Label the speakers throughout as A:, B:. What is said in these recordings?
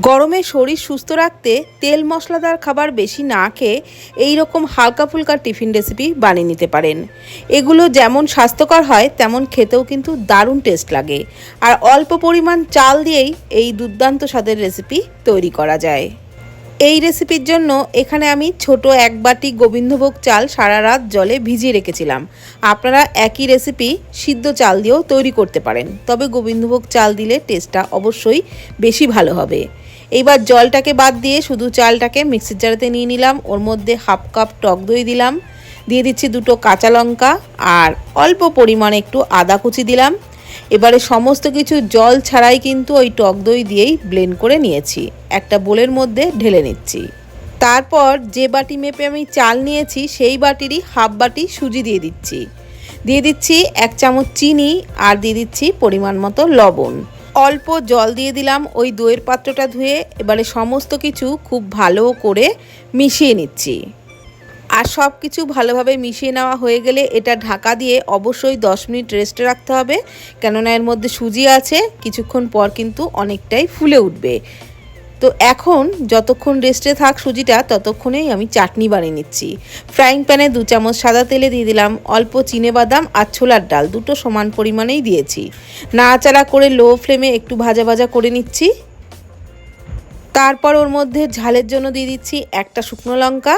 A: গরমে শরীর সুস্থ রাখতে তেল মশলাদার খাবার বেশি না খেয়ে এই রকম হালকা ফুলকা টিফিন রেসিপি বানিয়ে নিতে পারেন। এগুলো যেমন স্বাস্থ্যকর হয়, তেমন খেতেও কিন্তু দারুণ টেস্ট লাগে। আর অল্প পরিমাণ চাল দিয়েই এই দুর্দান্ত স্বাদের রেসিপি তৈরি করা যায়। এই রেসিপির জন্য এখানে আমি ছোট এক বাটি গোবিন্দভোগ চাল সারা রাত জলে ভিজিয়ে রেখেছিলাম। আপনারা একই রেসিপি সিদ্ধ চাল দিয়েও তৈরি করতে পারেন। তবে গোবিন্দভোগ চাল দিলে টেস্টটা অবশ্যই বেশি ভালো হবে। এইবার জলটাকে বাদ দিয়ে শুধু চালটাকে মিক্সির জারেতে নিয়ে নিলাম। ওর মধ্যে হাফ কাপ টক দই দিলাম। দিয়ে দিচ্ছি দুটো কাঁচা লঙ্কা আর অল্প পরিমাণে একটু আদা কুচি দিলাম। এবারে সমস্ত কিছু জল ছাড়াই কিন্তু ওই টক দই দিয়েই ব্লেন্ড করে নিয়েছি। একটা বোলের মধ্যে ঢেলে নিচ্ছি। তারপর যে বাটি মেপে আমি চাল নিয়েছি, সেই বাটিরই হাফ বাটি সুজি দিয়ে দিচ্ছি। দিয়ে দিচ্ছি এক চামচ চিনি আর দিয়ে দিচ্ছি পরিমাণ মতো লবণ। অল্প জল দিয়ে দিলাম ওই দইয়ের পাত্রটা ধুয়ে, এবারে সমস্ত কিছু খুব ভালো করে মিশিয়ে নিচ্ছি। আর সব কিছু ভালোভাবে মিশিয়ে নেওয়া হয়ে গেলে এটা ঢাকা দিয়ে অবশ্যই 10 মিনিট রেস্টে রাখতে হবে। কেননা এর মধ্যে সুজি আছে, কিছুক্ষণ পর কিন্তু অনেকটাই ফুলে উঠবে। তো এখন যতক্ষণ রেস্টে থাক সুজিটা, ততক্ষণেই আমি চাটনি বানিয়ে নিচ্ছি। ফ্রাইং প্যানে দু চামচ সাদা তেলে দিয়ে দিলাম অল্প চিনে বাদাম আর ছোলার ডাল, দুটো সমান পরিমাণেই দিয়েছি। নাড়াচাড়া করে লো ফ্লেমে একটু ভাজা ভাজা করে নিচ্ছি। তারপর ওর মধ্যে ঝালের জন্য দিয়ে দিচ্ছি একটা শুকনো লঙ্কা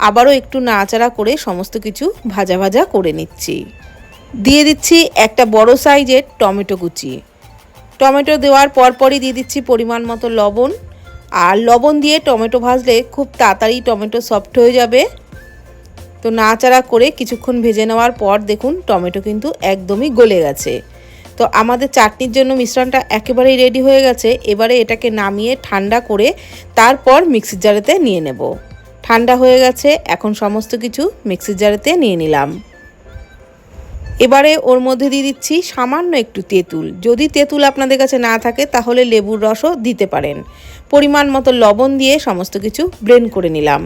A: আবারও একটু নাড়াচাড়া করে সমস্ত কিছু ভাজা ভাজা করে নিচ্ছি। দিয়ে দিচ্ছি একটা বড় সাইজের টমেটো কুচি। টমেটো দেওয়ার পরপরই দিয়ে দিচ্ছি পরিমাণ মতো লবণ। আর লবণ দিয়ে টমেটো ভাজলে খুব তাড়াতাড়ি টমেটো সফট হয়ে যাবে। তো নাড়াচাড়া করে কিছুক্ষণ ভেজে নেওয়ার পর দেখুন টমেটো কিন্তু একদমই গলে গেছে। তো আমাদের চাটনির জন্য মিশ্রণটা একেবারেই রেডি হয়ে গেছে। এবারে এটাকে নামিয়ে ঠান্ডা করে তারপর মিক্সির জারেতে নিয়ে নেব। ঠান্ডা হয়ে গেছে, এখন সমস্ত কিছু মিক্সির জারেতে নিয়ে নিলাম। এবারে ওর মধ্যে দিয়ে দিচ্ছি সামান্য একটু তেঁতুল। যদি তেঁতুল আপনাদের কাছে না থাকে, তাহলে লেবুর রসও দিতে পারেন। পরিমাণ মতো লবণ দিয়ে সমস্ত কিছু ব্লেন্ড করে নিলাম।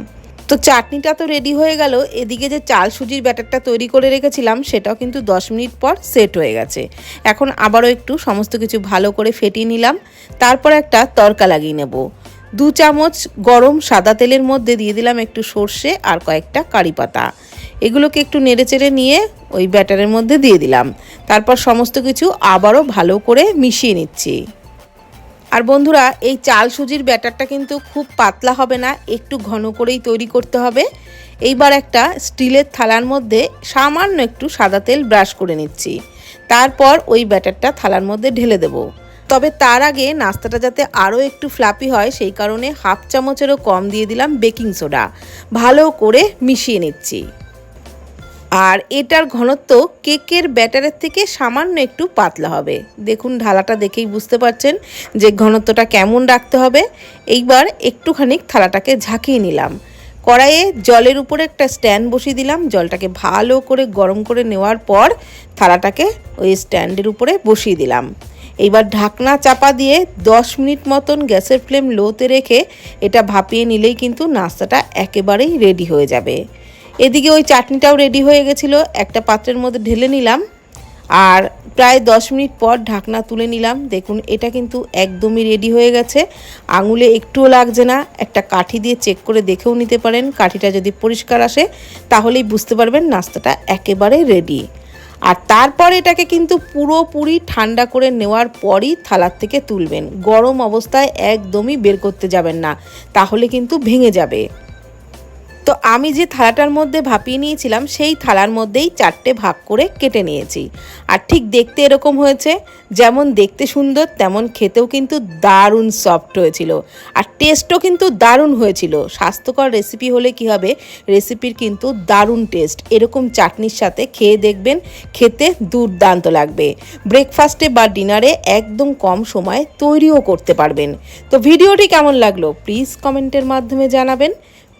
A: তো চাটনিটা তো রেডি হয়ে গেল, এদিকে যে চাল সুজির ব্যাটারটা তৈরি করে রেখেছিলাম, সেটাও কিন্তু 10 মিনিট পর সেট হয়ে গেছে। এখন আবারও একটু সমস্ত কিছু ভালো করে ফেটিয়ে নিলাম, তারপর একটা তরকা লাগিয়ে নেব। দু চামচ গরম সাদা তেলের মধ্যে দিয়ে দিলাম একটু সর্ষে আর কয়েকটা কারি পাতা। এগুলোকে একটু নেড়েচেড়ে নিয়ে ওই ব্যাটারের মধ্যে দিয়ে দিলাম। তারপর সমস্ত কিছু আবারও ভালো করে মিশিয়ে নিচ্ছি। আর বন্ধুরা, এই চাল সুজির ব্যাটারটা কিন্তু খুব পাতলা হবে না, একটু ঘন করেই তৈরি করতে হবে। এইবার একটা স্টিলের থালার মধ্যে সামান্য একটু সাদা তেল ব্রাশ করে নিচ্ছি। তারপর ওই ব্যাটারটা থালার মধ্যে ঢেলে দেবো। তবে তার আগে নাস্তাটা যাতে আরও একটু ফ্লাপি হয়, সেই কারণে হাফ চামচেরও কম দিয়ে দিলাম বেকিং সোডা ভালো করে মিশিয়ে নিচ্ছি। আর এটার ঘনত্ব কেকের ব্যাটারের থেকে সামান্য একটু পাতলা হবে। দেখুন, ঢালাটা দেখেই বুঝতে পারছেন যে ঘনত্বটা কেমন রাখতে হবে। এইবার একটুখানি থালাটাকে ঝাঁকিয়ে নিলাম। কড়াইয়ে জলের উপরে একটা স্ট্যান্ড বসিয়ে দিলাম। জলটাকে ভালো করে গরম করে নেওয়ার পর থালাটাকে ওই স্ট্যান্ডের উপরে বসিয়ে দিলাম। এইবার ঢাকনা চাপা দিয়ে 10 মিনিট মতন গ্যাসের ফ্লেম লোতে রেখে এটা ভাপিয়ে নিলেই কিন্তু নাস্তাটা একেবারেই রেডি হয়ে যাবে। এদিকে ওই চাটনিটাও রেডি হয়ে গেছিল, একটা পাত্রের মধ্যে ঢেলে নিলাম আর প্রায় দশ মিনিট পর ঢাকনা তুলে নিলাম। দেখুন, এটা কিন্তু একদমই রেডি হয়ে গেছে। আঙুলে একটুও লাগছে না। একটা কাঠি দিয়ে চেক করে দেখেও নিতে পারেন। কাঠিটা যদি পরিষ্কার আসে, তাহলেই বুঝতে পারবেন নাস্তাটা একেবারে রেডি। আর তারপর এটাকে কিন্তু পুরোপুরি ঠান্ডা করে নেওয়ার পরই থালার থেকে তুলবেন। গরম অবস্থায় একদমই বের করতে যাবেন না। তাহলে কিন্তু ভেঙে যাবে। তো আমি যে থালাটার মধ্যে ভাপিয়ে নিয়েছিলাম, সেই থালার মধ্যেই চারটে ভাগ করে কেটে নিয়েছি। আর ঠিক দেখতে এরকম হয়েছে, যেমন দেখতে সুন্দর, তেমন খেতেও কিন্তু দারুণ সফট হয়েছিল। আর টেস্টও কিন্তু দারুণ হয়েছিল। স্বাস্থ্যকর রেসিপি হলে কি হবে? রেসিপির কিন্তু দারুণ টেস্ট এরকম চাটনির সাথে খেয়ে দেখবেন, খেতে দুর্দান্ত লাগবে। ব্রেকফাস্টে বা ডিনারে একদম কম সময়ে তৈরিও করতে পারবেন। তো ভিডিওটি কেমন লাগল? প্লিজ কমেন্টের মাধ্যমে জানাবেন।